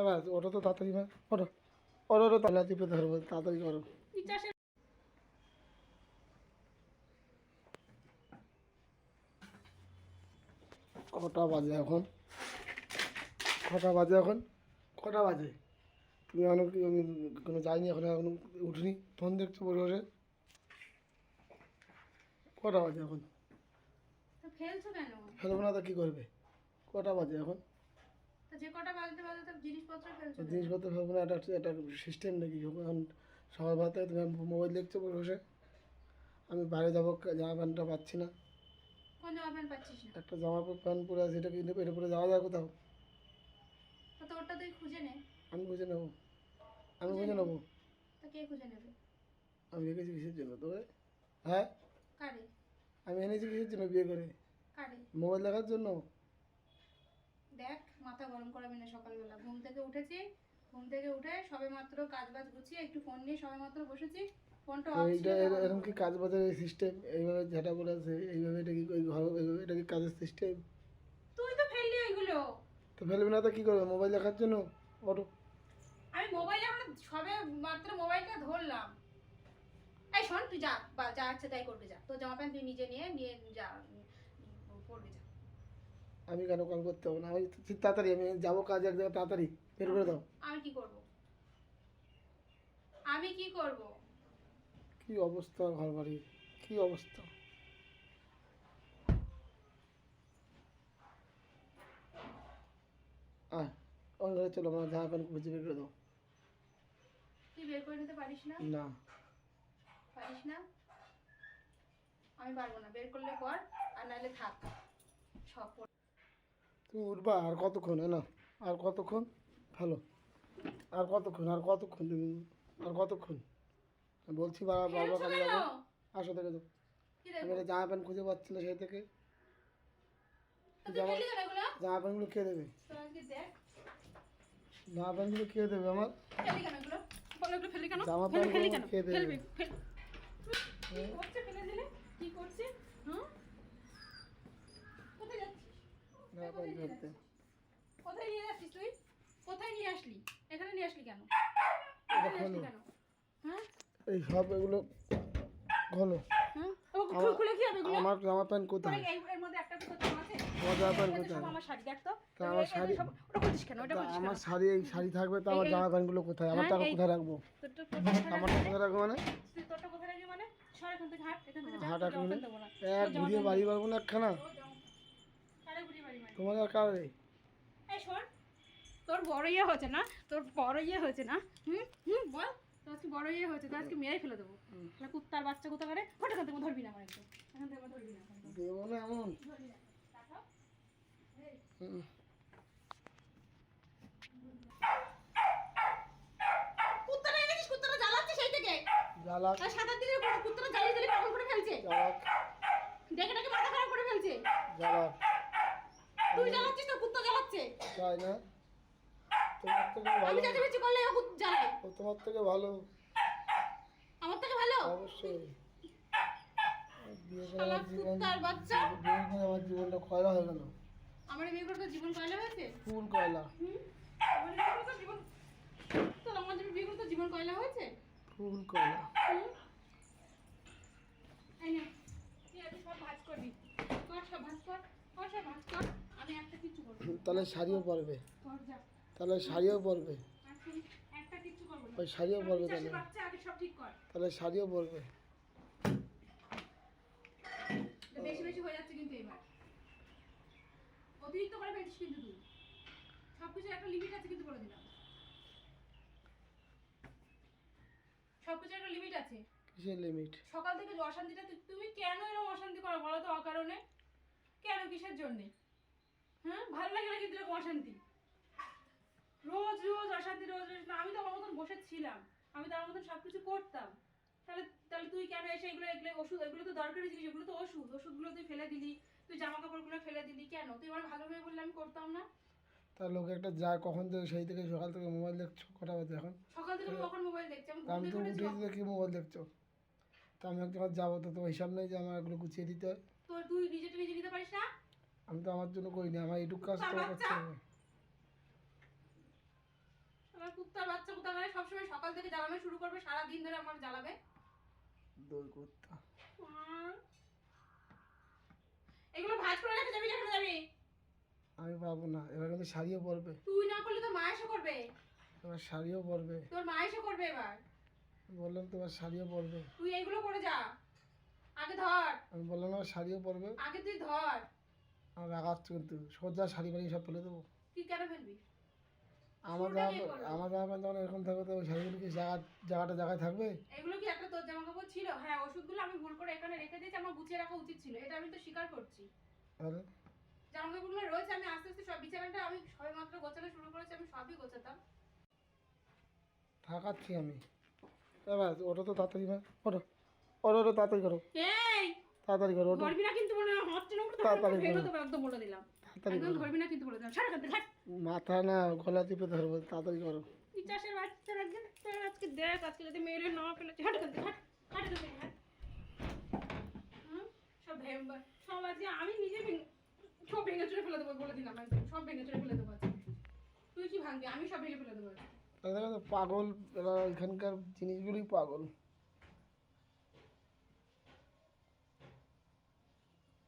এবার ওটা তো তাড়াতাড়ি মা ওটো ওটো ওটো তালা ধরবো তাড়াতাড়ি করো। কটা বাজে এখন? কটা বাজে এখন? কটা বাজে? তুমি এখনও কি আমি কোনো যাইনি এখন এখনও উঠিনি? ফোন দেখছ বসে বসে? কটা বাজে এখন? ফেলব না তো কী করবে? কটা বাজে এখন? যে কটা বাজতে বাজতে জিনিসপত্র ফেলছো জিনিসপত্র ফেলব না এটা একটা সিস্টেম নাকি? এখন সবার ভাতে তুমি মোবাইল দেখছ বসে আমি বাইরে যাব জামা প্যান্টটা পাচ্ছি না। কোন জামা প্যান্ট পাচ্ছিস না? একটা জামা প্যান্ট পরে আছে এটা কিন্তু এটা পরে যাওয়া যায় কোথাও? তো তোরটা তুই খুঁজে নে। আমি বুঝে নেব। আমি বুঝে নেব? তো কে খুঁজে নেবে? আমি রেখেছি কিসের জন্য তোকে? হ্যাঁ? কারে? আমি এনেছি কিসের জন্য বিয়ে করে? কারে? মোবাইল দেখার জন্য? দেখ। মাথা গরম করাবি না সকালবেলা। ঘুম থেকে উঠেছি ঘুম থেকে উঠে সবে মাত্র কাজ বাজ গুছিয়ে একটু ফোন নিয়ে সবে মাত্র বসেছি। ফোনটা তো অফ ছিল এর- এরকম কি কাজ বাজার সিস্টেম এইভাবে যেটা বলেছে এইভাবে এটা কি ওই ঘর এইভাবে এটা কি কাজের সিস্টেম তুই তো ফেললি ওইগুলো। তো ফেলবে না তো কী করবে? মোবাইল দেখার জন্য? অটো আমি মোবাইলে এখন সবে মাত্র মোবাইলটা ধরলাম। এই শোন তুই যা যা ইচ্ছে তাই করবে যা। তোর জামা প্যান্ট তুই নিজে নিয়ে নিয়ে যা। আমি কেন কাম করতে হবে না? আমি তাড়াতাড়ি আমি যাব কাজ এক জায়গায় তাড়াতাড়ি। বের করে দাও। আমি কি করব? আমি কি করব? কি অবস্থা ঘর বাড়ি কি অবস্থা? আয় ঘরে চলো আমার জামা প্যান্ট খুঁজে বের করে দাও। তুই বের করে নিতে পারিস না? না। পারিস না? আমি পারব না। বের করলে কর আর নাহলে থাক। সব পর- তুমি উঠবা আর কতক্ষণ না আর কতক্ষণ? ভালো। আর কতক্ষণ আর কতক্ষণ তুমি? আর কতক্ষণ? বলছি বাবা বাবা কালে যাব। আসো দেখে দাও আমি? একটা জামা প্যান্ট খুঁজে পাচ্ছি না সেই থেকে। তো জামা? জামা প্যান্টগুলো কে দেবে? তো জামা প্যান্টগুলো কে দেবে আমার? জামা প্যান্টগুলো কেন? কে দেবে? ফেলবি, ফেল- কি করছে ফেলে দিলে? কি করছে? হুম? কোথায় যাচ্ছিস? ধরতে কোথায় নিয়ে যাচ্ছিস তুই? কোথায় নিয়ে আসলি? এখানে নিয়ে আসলি কেন? হ্যাঁ? এই সব এগুলো হ্যাঁ? খুলে কি হবে এগুলো? আমার জামা প্যান্ট কোথায় এই- এর মধ্যে একটা দুটো আছে? আমার জামা প্যান্ট কোথায় আমার শাড়ি, দেখ তো। তা আমার শাড়ি- ওটা খুলছিস কেন? ওটা তা আমার শাড়ি এই শাড়ি থাকবে তো আমার জামা প্যান্টগুলো কোথায় আমার হ্যাঁ, টাকা কোথায় রাখব আমার টাকা কোথায় রাখব মানে তোরটা কোথায় রাখবি মানে? সর এখান থেকে হাঁট, এখান থেকে হাট তোর এখন জামা প্যান্ট দেবো না। এক ঘুরিয়ে বাড়ি পারব না একখানা তোর কারে বাড়ি এই শোন, তোর ইয়ে হয়েছে না? তোর বড় ইয়ে হয়েছে না? হুম? হুম বল তোর আজকে বড় ইয়ে হয়েছে তোর আজকে মেরে ফেলে দেবো। তাহলে কুত্তার বাচ্চা কোথা করে থেকে ধরবি না আমার একদম। এখান থেকে ধরবি না। দেবো না এমন? ধরবি না। তাকাও। এই, হুম। কুত্তাটা এনেছিস? কুত্তাটা জ্বালাচ্ছে সেই থেকে? জ্বালাক আর সাত আট দিনের পর কুত্তাটা জ্বালিয়ে জ্বালিয়ে পাগল করে ফেলছে? জ্বালাক ডেকে ডেকে মাথা খারাপ করে ফেলছে? জ্বালাক তুই জ্বালাচ্ছিস তো কুত্তা জ্বালাচ্ছে। তাই না? তোমার থেকে আমি ভালো চেঁচামেচি করলে ও কুত্তা জ্বালায়। ও তোমার থেকে ভালো। আমার থেকে ভালো? অবশ্যই। বিয়ে করে আমার জীবন বাচ্চা। বিয়ে করে আমার জীবনটা খয়রা হয়ে গেল। আমার বিয়ে করে তোর জীবন কয়লা হয়েছে? ফুল কয়লা। হুম? আমার বিয়ে করে তোর জীবন তোর আমার জীবন বিয়ে করে তোর জীবন কয়লা হয়েছে? ফুল কয়লা। হুম? এই নে, তুই আজকে সব ভাঁজ করবি। কর সব ভাঁজ কর, কর সব ভাঁজ কর। তাহলে শাড়িও পরবে। তাহলে শাড়িও পরবে। ওই শাড়িও পরবে তাহলে। তাহলে শাড়িও পরবে। বেশি বেশি হয়ে যাচ্ছে কিন্তু এবার। অতিরিক্ত করে ফেলছিস কিন্তু তুই। সবকিছুর একটা লিমিট আছে কিন্তু বলে দিলাম। একটা লিমিট আছে। কিসের লিমিট সকাল থেকে অশান্তিটা তুমি কেন এরকম অশান্তি করো বলো তো অকারণে? কেন? কিসের জন্যে? হ্যাঁ ভালো লাগে না কিন্তু এরকম অশান্তি। রোজ রোজ অশান্তি রোজ রোজ না আমি তো আমার মতন বসে ছিলাম আমি তো আমার মতন সব কিছু করতাম। তাহলে তাহলে তুই কেন এসে এগুলো এগুলো ওষুধ এগুলো তো দরকারি জিনিস এগুলো তো ওষুধ। ওষুধগুলো তুই ফেলে দিলি তুই জামা কাপড়গুলো ফেলে দিলি কেন? তুই আমার ভালোভাবে বললে আমি করতাম না। তার লোক একটা যায় কখন থেকে সেই থেকে সকাল থেকে মোবাইল দেখছ? কটা বাজে এখন? সকাল থেকে আমি কখন মোবাইল দেখছি? আমি তো উঠে দেখি মোবাইল দেখছ। তা আমি একবার যাব তো তোমার হিসাব নেই যে আমার এগুলো গুছিয়ে দিতে হয়। তো তুই নিজেটা নিজে নিতে পারিস না? আমি তো আমার জন্য করিনি আমার এইটুকু কাজ তো? করতে হবে কোথাকার কুত্তার বাচ্চা কোথাকার সবসময় সকাল থেকে জ্বালানো শুরু করবে সারা দিন ধরে আমার জ্বালাবে। দই কুত্তা। এগুলো ভাজ করে রেখে যাবি যেখানে যাবি। আমি পাবো না এবার কিন্তু শাড়িও পরবে। তুই না করলে তোর মা এসে করবে। এবার শাড়িও পরবে। তোর মা এসে করবে এবার। বললাম তো এবার শাড়িও পরবে। তুই এইগুলো করে যা। আগে ধর। আমি বললাম না শাড়িও পরবে। আগে তুই ধর। আমার রাগাচ্ছ কিন্তু সোজা শাড়ি বাড়ি সব ফেলে দেবো। তুই কেন ফেলবি? আমার জামা কে? আমার জামা প্যান্ট যখন এরকম থাকবে তো ওই শাড়িগুলো কি জায়গা জায়গাটা জায়গায় থাকবে? এগুলো কি একটা তোর জামা কাপড় ছিল? হ্যাঁ ওষুধগুলো আমি ভুল করে এখানে রেখে দিয়েছি আমার গুছিয়ে রাখা উচিত ছিল। এটা আমি তো স্বীকার করছি। তাহলে জামা কাপড়গুলো রয়েছে আমি আস্তে আস্তে সব বিছানাটা আমি সবে মাত্র গোছানো শুরু করেছি আমি সবই গোছাতাম। থাকাচ্ছি আমি। এবার ওটা তো তাড়াতাড়ি না ওটো ওটো ওটো তাড়াতাড়ি করো। এই তাড়াতাড়ি করো ধরবি না কিন্তু মনে হচ্ছে না তাড়াতাড়ি করো। একদম বলে দিলাম। একদম ধরবি না কিন্তু বলে দিলাম। সারা কাঁদতে মাথা না গলা ধরবো তাড়াতাড়ি করো। চাষের তোর আজকে দেখ আজকে যদি মেরে না ফেলেছে। হাট কাঁদতে হাট হাট কাঁদতে হুম? সব ভেম্বার সব আজকে আমি নিজে সব ভেঙে চুরে ফেলে দেবো বলে দিলাম একদম। সব ভেঙে চুরে ফেলে দেবো আজকে। তুই কি ভাঙবি? আমি সব ভেঙে ফেলে দেবো পাগল এরা এখানকার জিনিসগুলোই পাগল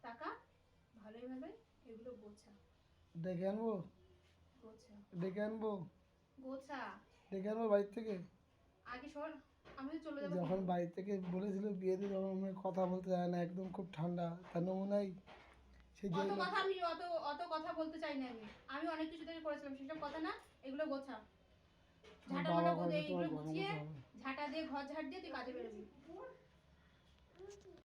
টাকা ভালোই ভাবে এগুলো গোছা ডেকে আনব? ডেকে আনব? গোছা। ডেকে আনব বাড়ির থেকে? আগে শোন আমি চলে যাব। যখন বাড়ি থেকে বলেছিল বিয়েতে তখন আমি কথা বলতে যায় না একদম খুব ঠান্ডা। তার নমুনাই সেই অত কথা আমি অত অত কথা বলতে চাই না আমি। আমি অনেক কিছু থেকে করেছিলাম সেসব কথা না এগুলো গোছা। ঝাঁটা মাটা দিয়ে গুছিয়ে ঝাঁটা দিয়ে ঘর ঝাড় দিয়ে তুই কাজে বেরোবি।